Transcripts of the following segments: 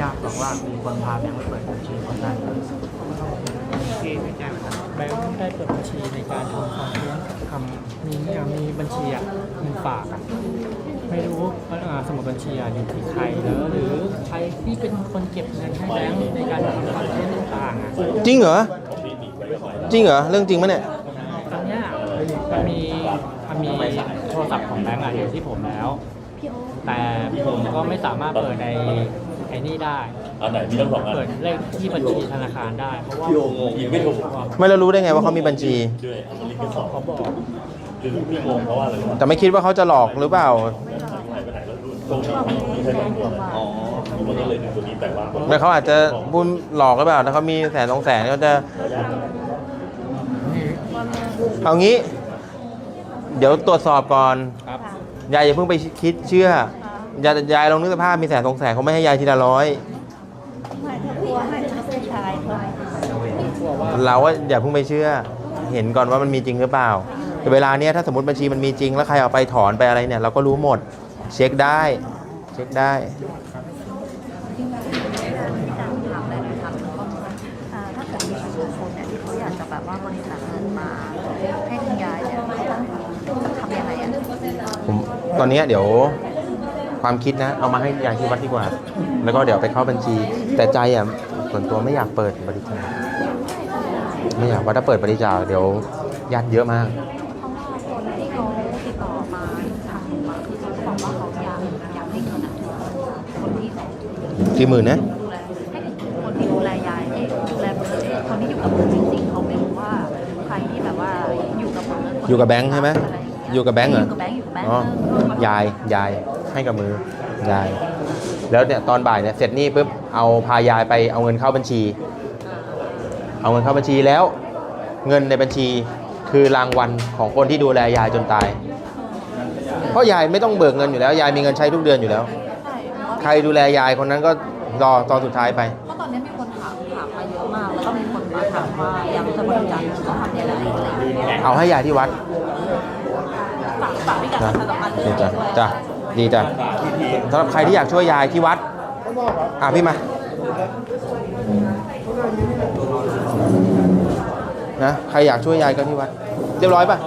ญาติบอกว่ามีคนพาแบงค์ไปเปิดบัญชีคนนั้นที่ไม่แจ้งนะครับแบงค์ได้เปิดบัญชีในการทำคอนเทนต์ทำมีเนี่ยมีบัญชีอะเงินฝากอะไม่รู้ว่าอ่าสมุดบัญชีอะอยู่ที่ใครแล้วหรือใครที่เป็นคนเก็บเงินให้แบงค์ในการทำคอนเทนต์ต่างๆอะจริงเหรอจริงเหรอเรื่องจริงปะเนี่ยตอนเนี้ยมันมีมันมีโทรศัพท์ของแบงค์อะอยู่ที่ผมแล้ว แต่ผมก็ไม่สามารถเปิดใน ไอ้นี่ได้อันไหนมีทั้งสองอันเปิดเลขที่บัญชีธนาคารได้ เพราะว่าพี่โองงยิงไม่ถูกไม่เรารู้ได้ไงว่าเขามีบัญชี ด้วยเอามาลิงก์กันสองเขาบอกคือพี่งงเพราะว่าอะไรวะแต่ไม่คิดว่าเขาจะหลอกหรือเปล่าหายไปไหนแล้วตรงนี้ไม่ใช่สองตัวเลยอ๋อมันก็เลยถึงตัวนี้แต่ว่าไม่เขาอาจจะบุญหลอกหรือเปล่าถ้าเขามีแสนสองแสนเขาจะเอางี้ เดี๋ยวตรวจสอบก่อนครับ ยายอย่าเพิ่งไปคิดเชื่อ ยายยายลองนึกสภาพมีแสนสองแสนเขาไม่ให้ยายทีละร้อยไม่ถ้ากลัวให้ผู้ชายเขากลัวว่าเราว่าอย่าเพิ่งไปเชื่อ เห็นก่อนว่ามันมีจริงหรือเปล่าแต่เวลาเนี้ยถ้าสมมติบัญชีมันมีจริงแล้วใครเอาไปถอนไปอะไรเนี่ยเราก็รู้หมด เช็คได้ เช็คได้ถามได้เลยครับอ่าถ้าเกิดมีประชาชนเนี่ยที่เขาอยากจะแบบว่าบริจาคเงินมาให้คุณยายเนี่ยเขาต้องทำยังไงอะผมตอนเนี้ยเดี๋ยว ความคิดนะ เอามาให้ยายที่วัดดีกว่า แล้วก็เดี๋ยวไปเข้าบัญชี แต่ใจอะส่วนตัวไม่อยากเปิดบริจาคไม่อยากว่าถ้าเปิดบริจาคเดี๋ยวญาติเยอะมากเพราะว่าคนที่เขาติดต่อมาทางหนูอะคือเขาบอกว่าเขาอยากอยากให้เงินอะถึงคนที่เขากี่หมื่นนะดูแลให้ถึงคนที่ดูแลยายให้ดูแลมือคนที่อยู่กับมือจริงๆเขาไม่รู้ว่าใครที่แบบว่าอยู่กับมืออยู่กับแบงค์ใช่ไหมอยู่กับแบงค์เหรออยู่กับแบงค์อยู่กับแบงค์อ๋อยายยาย ให้กับมือยาย แล้วเนี่ยตอนบ่ายเนี่ยเสร็จนี่ปุ๊บเอาพายายไปเอาเงินเข้าบัญชี เอาเงินเข้าบัญชีแล้วเงินในบัญชีคือรางวัลของคนที่ดูแลยายจนตาย เพราะยายไม่ต้องเบิกเงินอยู่แล้ว ยายมีเงินใช้ทุกเดือนอยู่แล้ว ใช่เพราะว่าใครดูแลยายคนนั้นก็รอตอนสุดท้ายไป เพราะตอนนี้มีคนถามถามมาเยอะมาก แล้วก็มีคนมาถามว่าอยากจะบริจาคต้องทำยังไงอะไรอย่างเงี้ยเอาให้ยายที่วัดฝากฝากพี่กันะบสำคัญดีเรื่องจ้ะด้วย จ้ะ ดีจ้ะสำหรับใครที่อยากช่วยยายที่วัด อะพี่มา นะ ใครอยากช่วยยายก็ที่วัด เรียบร้อยป่ะ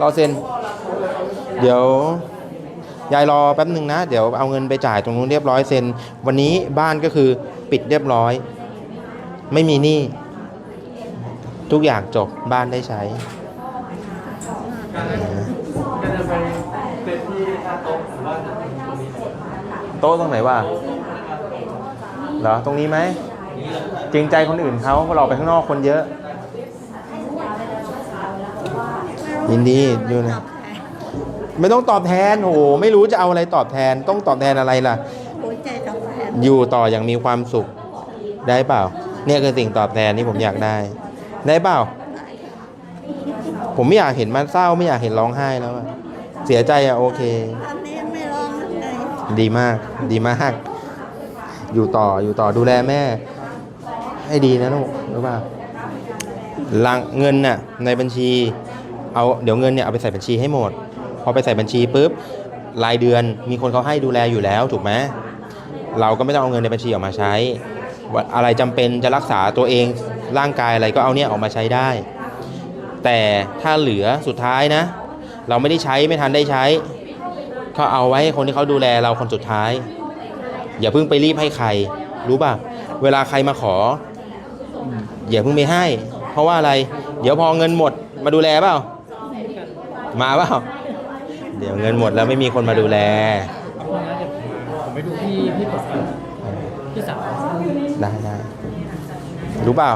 รอเซ็น เดี๋ยวยายรอแป๊บหนึ่งนะ เดี๋ยวเอาเงินไปจ่ายตรงนู้นเรียบร้อยเซ็น วันนี้บ้านก็คือปิดเรียบร้อย ไม่มีหนี้ ทุกอย่างจบบ้านได้ใช้ โต๊ะหรือว่าตรงนี้โต๊ะตรงไหนวะเหรอตรงนี้ไหมจริงใจคนอื่นเขาเพราะเราไปข้างนอกคนเยอะ ยินดีอยู่นะไม่ต้องตอบแทนโอ้โหไม่รู้จะเอาอะไรตอบแทนต้องตอบแทนอะไรล่ะหัวใจกับแฟนอยู่ต่ออย่างมีความสุขได้เปล่า เนี่ยคือสิ่งตอบแทนที่ผมอยากได้ ได้เปล่า ผมไม่อยากเห็นมันเศร้าไม่อยากเห็นร้องไห้แล้วอะ เสียใจอะโอเค อันนี้ไม่ร้องเลยดีมาก ดีมาก อยู่ต่ออยู่ต่อดูแลแม่ ให้ดีนะลูกรู้ป่ะลังเงินน่ะในบัญชี เอาเดี๋ยวเงินเนี่ยเอาไปใส่บัญชีให้หมด พอไปใส่บัญชีปุ๊บรายเดือนมีคนเขาให้ดูแลอยู่แล้วถูกไหมเราก็ไม่ต้องเอาเงินในบัญชีออกมาใช้ว่าอะไรจำเป็นจะรักษาตัวเองร่างกายอะไรก็เอาเนี่ยออกมาใช้ได้ แต่ถ้าเหลือสุดท้ายนะ เราไม่ได้ใช้ไม่ทันได้ใช้ก็เอาไว้ให้คนที่เขาดูแลเราคนสุดท้าย อย่าเพิ่งไปรีบให้ใคร รู้ป่ะ เวลาใครมาขอ อย่าเพิ่งไปให้ เพราะว่าอะไร เดี๋ยวพอเงินหมด มาดูแลเปล่ามาเปล่าเดี๋ยวเงินหมดแล้วไม่มีคนมาดูแลเอาพวกนั้นเดี๋ยวผมมาผมไปดูพี่พี่ปกติพี่สาวได้ได้รู้เปล่า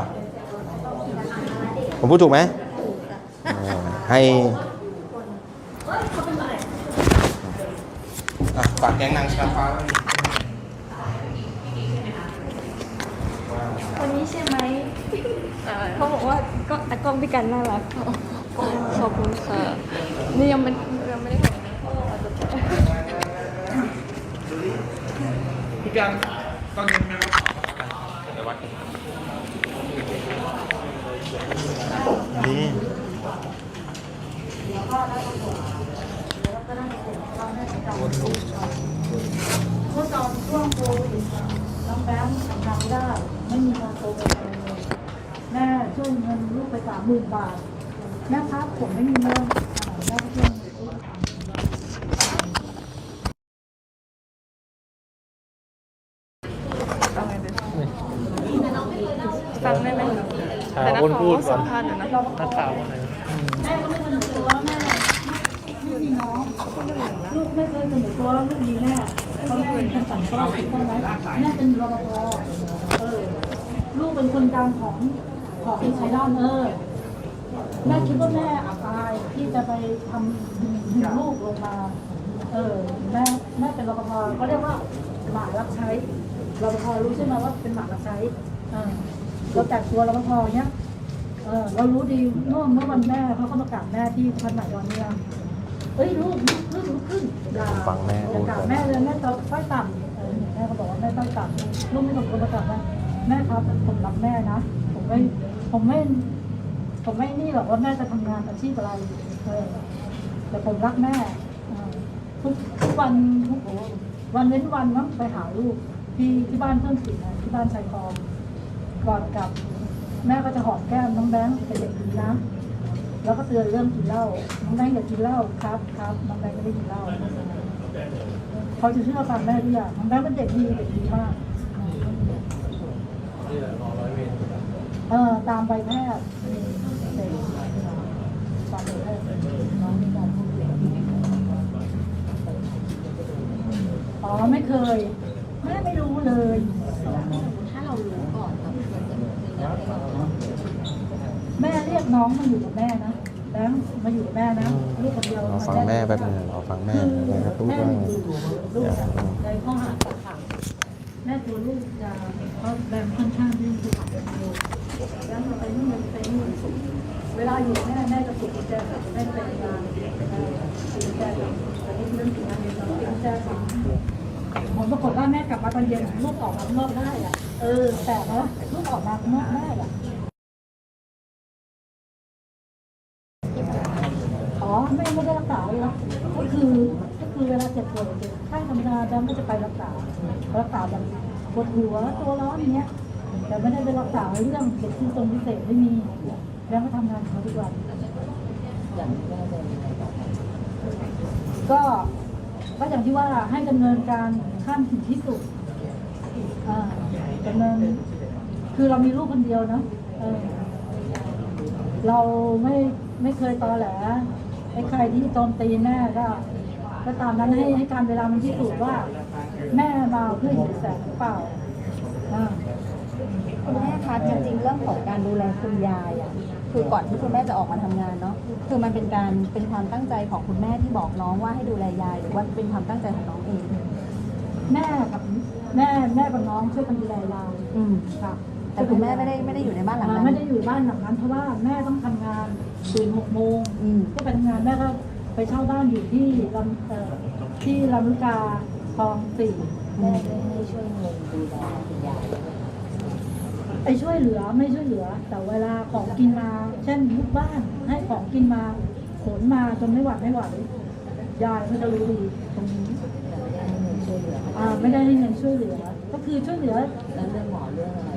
ผมพูดถูกไหมเออให้ อะฝากแก๊งนางชาฟ้าไว้คนนี้ใช่ไหมเขาบอกว่าก็แต่กล้องพี่กันน่ารักขอบคุณค่ะนี่ยังไม่ยังไม่ได้เห็นอาจะพี่กันตอนแม่นี่เมื่อตอนช่วงโควิดน้องแบงค์ทำงานไม่ได้ไม่มีงินโตอะไรเลยแม่ช่วยเงินลูกไปสามหมื่นบาทแม่ครับผมไม่มีเงินแม่ช่วยฟังได้ไหมแต่นักข่าวสัมภาษณ์นะนักข่าวว่าไง แม่ก็ไม่เสนอตัวว่าแม่ไม่มีน้อง ลูกไม่เคยเสนอตั ว่าลูกมีแม่เพราเป็นคนสั่งสอนถูกต้องไหมแม่เป็นรปภเออลูกเป็นคนกลางของของไชยด้านเออแม่คิดว่าแม่อับอายที่จะไปทำดึงลูกลงมา เออแม่แม่เป็นรปภเขาเรียกว่าหมารับใช้รปภรู้ใช่ไหมว่าเป็นหมารับใช้เออเราแต่งตัวรปภเนี้ยเออเรารู้ดีเมื่อเมื่อวันแม่เขาก็ประกาศแม่ที่พันไหนตอนเนี้ย เอ้ยลูกลูกลุกขึ้นอย่าฟังแม่อพูย่าดกราบก่อนแม่เลยแม่จะต้อยต่ำเออแม่ก็บอกว่าแม่ต้อยต่ำลูกไม่ต้องคนประกาศว่าแม่ครับผมรักแม่นะผมไม่ผมไม่ผมไม่นี่หรอกว่าแม่จะทำงานอาชีพอะไรเออแต่ผมรักแม่เออทุกทุกวันทุกโอ้วันเว้นวันมั้งไปหาลูกที่ที่บ้านเพิ่มสินนะที่บ้านชายคลองก่อนกลับ แม่ก็จะหอมแก้มน้องแบงค์เป็นเด็กดีนะ แล้วก็เตือนเรื่องกินเหล้าน้องแบงค์อย่ากินเหล้าครับครับน้องแบงค์ไม่ได้กินเหล้าเขาจะเชื่อฟังแม่ทุกอย่างน้องแบงค์เป็นเด็กดีเด็กดีมากเออตามใบแพทย์ตามใบแพทย์น้องมีการพูดอ๋อไม่เคยแม่ไม่รู้เลย ถ้าเรารู้ก่อนเราควรจะเลือกก่อน แม่เรียกน้องมาอยู่กับแม่นะแบงค์มาอยู่กับแม่นะลูกคนเดียวรอฟังแม่แป๊บนึงรอฟังแม่นะครับพูดแม่ว่าอยู่ลูกในข้อหากักขังแม่ตัวลูกจะเพราะแบงค์ค่อนข้างที่จะขังเร็วแบงค์เราไปนู่นไปนู่นเวลาอยู่กับแม่แม่จะปลุกกุญแจใส่แม่เป็นงานเออปลุกกุญแจใส่แต่นี่เรื่องถึงงานเรียนเราปลุกกุญแจใส่ผมปรากฏว่าแม่กลับมาตอนเย็นลูกออกมาข้างนอกได้อะเออแต่ว่าลูกออกมาข้างนอกได้อะ ไม่ไม่ได้รักษาเลยนะก็คือก็คือเวลาเจ็บป่วยเจ็บไข้ธรรมดาแบงค์ก็จะไปรักษา รักษาแบบปวดหัวตัวร้อนอย่างเงี้ยแต่ไม่ได้ไปรักษาเรื่องเจ็บที่ตรงพิเศษไม่มีแบงค์ก็ทำงานเขาทุกวันก็ก็อย่างที่ว่าให้ดำเนินการขั้นถึงที่สุดอ่าดำเนินคือเรามีลูกคนเดียวเนาะเออเราไม่ไม่เคยตอแหล ไอ้ใครที่โจมตีแม่ก็ก็ตามนั้นให้ให้การเวลามันพิสูจน์ว่า แม่มาเพื่อหิวแสงหรือเปล่าอ่า คุณแม่คะจริงๆเรื่องของการดูแลคุณยายอะคือก่อนที่คุณแม่จะออกมาทำงานเนาะคือมันเป็นการเป็นความตั้งใจของคุณแม่ที่บอกน้องว่าให้ดูแลยายหรือว่าเป็นความตั้งใจของน้องเองแม่กับแม่แม่กับน้องช่วยกันดูแลเราอืมค่ะแต่คุณแม่ไม่ได้ไม่ได้อยู่ในบ้านหลังอ่านั้นไม่ได้อยู่บ้านหลังนั้นเพราะว่าแม่ต้องทำงาน ตื่นหกโมงอืม ก็ไปทำงานแม่ก็ไปเช่าบ้านอยู่ที่ลำเอ่อที่ลำลูกกาคลองสี่แม่ไม่ช่วยเงินดูแลคุณยายไอ้ช่วยเหลือไม่ช่วยเหลือ แต่เวลาของกินมา เช่นลูกบ้านให้ของกินมาขนมาจนไม่หวัดไม่ไหวยายก็จะรู้ดีตรงนี้อ่าไม่ได้ให้เงินช่วยเหลือ ก็คือช่วยเหลือ แล้วเรื่องหมอเรื่องอะไร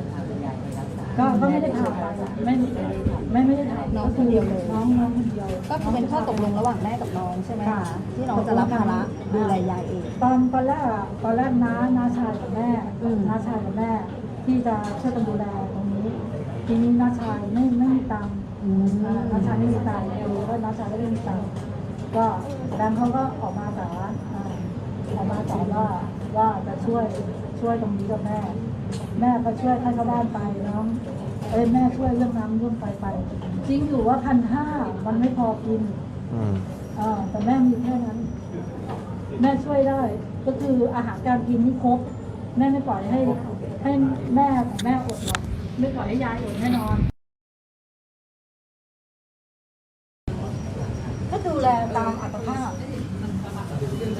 กษาก็ก็ไม่ได้ถามไปไม่ไม่ไม่ไม่ได้ถามน้องคนเดียวเลยน้องน้องคนเดียวก็คือเป็นข้อตกลงระหว่างแม่กับน้องใช่ไหมคะค่ะที่น้องจะรับภาระดูแลยายเองตอนตอนแรกอะตอนแรกน้าน้าชายกับแม่อืมน้าชายกับแม่ ที่จะช่วยกันดูแลตรงนี้ ทีนี้น้าชายไม่ไม่มีตังค์อืมอ่าน้าชายไม่มีตังค์รู้ว่าน้าชายไม่ได้มีตังค์ก็แบงค์เขาก็ออกมาสาอ่าออกมาสอนว่าว่าจะช่วยช่วยตรงนี้กับแม่ แม่ก็ช่วยค่าเช่าบ้านไปน้องเอ้ยแม่ช่วยเรื่องน้ำเรื่องไฟไปจริงอยู่ว่าพันห้ามันไม่พอกินอืมอ่าแต่แม่มีแค่นั้น แม่ช่วยได้ ก็คืออาหารการกินนี่ครบ แม่ไม่ปล่อยให้ ให้แม่ของแม่อดหรอกไม่ปล่อยให้ยายอดแน่นอน ก็ดูแลตามอัตภาพ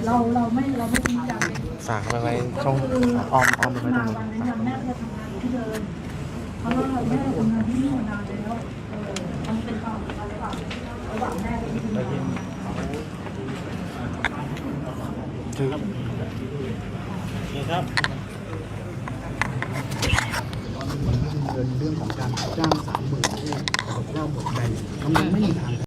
เราเราไม่เราไม่จริงจัง ฝากไปไว้ช่ก็องคืออ้อมอ้อมไปไว้ตรมางนี้วันนั้น ราะว่าแม่ทำงานที่นี่มานานแล้วเออมันเป็นความสัมพันธ์ระหว่างระหว่างแม่กับที่ทำงานถือครับ